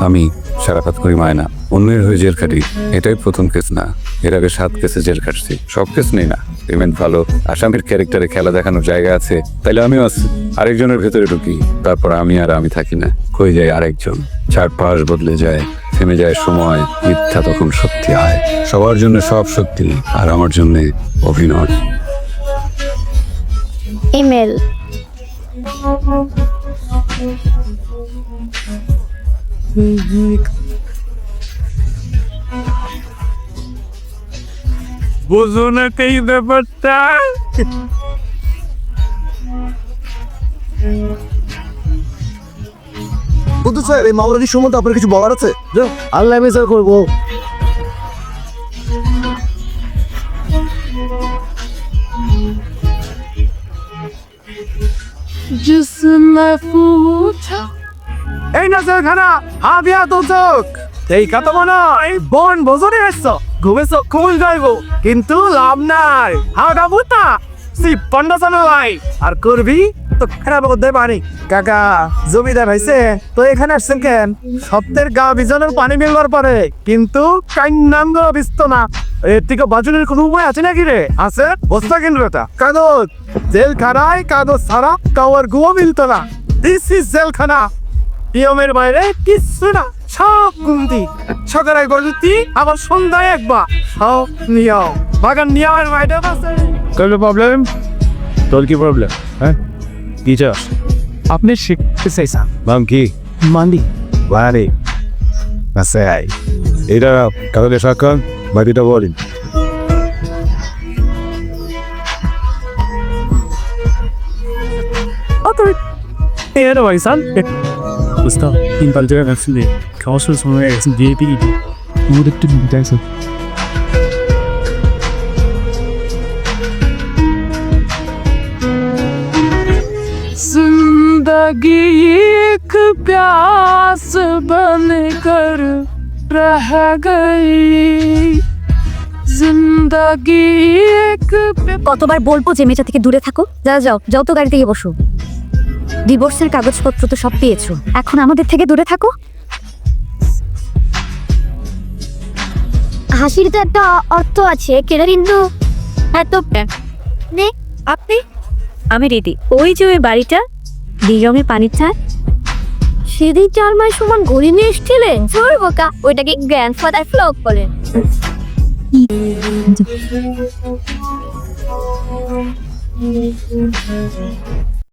আমি সারাপাত করি মায়না। অন্যের হয়ে জেল খাটি, এটাই প্রথম কেস না। এর আগে সাত কেসে জেল খাটছি। সব কেস নেই না। পেমেন্ট ভালো। আসামির ক্যারেক্টারে খেলা দেখানোর জায়গা আছে। তাইলে আমিও আছি। আরেকজনের ভেতরে ঢুকি। তারপর আমি আর আমি থাকি না। কই যায় আরেকজন? চারপাশ বদলে যায়, থেমে যায় সময়। মিথ্যা তখন সত্যি হয়। সবার জন্য সব সত্যি, আর আমার জন্য অভিনয়। ইমেল। বুঝো না এই ব্যাপারটা? বুদ্ধ স্যার এই মামলাটির সম্বন্ধে আপনার কিছু বলার আছে? আল্লাহ বিচার করব। এই না খানা। হাবিয়া তো চোখ। এই কথা মনে বন বজরে এসছো। যাইবো কিন্তু লাভ নাই। হাওটা বুতা। সি পন্ডা লাই আর করবি? তো খারাপ করতে পারি কাকা, জমিদার হয়েছে তো এখানে আসছেন কেন? সপ্তাহের গা বিজনের পানি মিলবার পরে। কিন্তু কান্নাঙ্গ বিস্ত না এর থেকে বাজনের কোনো উপায় আছে নাকি রে? আছে? বস্তা কিনবে এটা কাগজ জেল খানায় কাগজ ছাড়া কাওয়ার গুয়া মিলতো না। দিস ইজ জেলখানা। নিয়মের বাইরে কিচ্ছু না। সব গুন্তি সকালে গজুতি আবার সন্ধ্যায় একবার সব নিয়ম। বাগান নিয়মের বাইরে আছে। কোনো প্রবলেম তোর কি প্রবলেম হ্যাঁ? কি চাস? আপনি শিখতে চাইছেন। নাম কি? মান্দি বাড়ি আছে আই এটা Vai bi dovolim. Otur. Eğer oysan. E, Usta, in Baldur öfle. Kaosu sonu ersin diye bir idi. Umuduk tüm gidersin. जिंदगी एक प्यास बन कर रह गई जिंदगी एक কতবার বলবো যে মেয়েটা থেকে দূরে থাকো যা যাও যাও তো গাড়িতে গিয়ে বসো ডিভোর্সের কাগজপত্র তো সব পেয়েছো এখন আমাদের থেকে দূরে থাকো হাসির তো একটা অর্থ আছে কেন কিন্তু এত নে আপনি আমি রেডি ওই যে ওই বাড়িটা দিগমে পানির চা সেদিন চার মাস সমান ঘুরে নিয়ে এসেছিলেন? ছোট বোকা ওইটাকে গ্র্যান্ডফাদার ফ্লক বলেন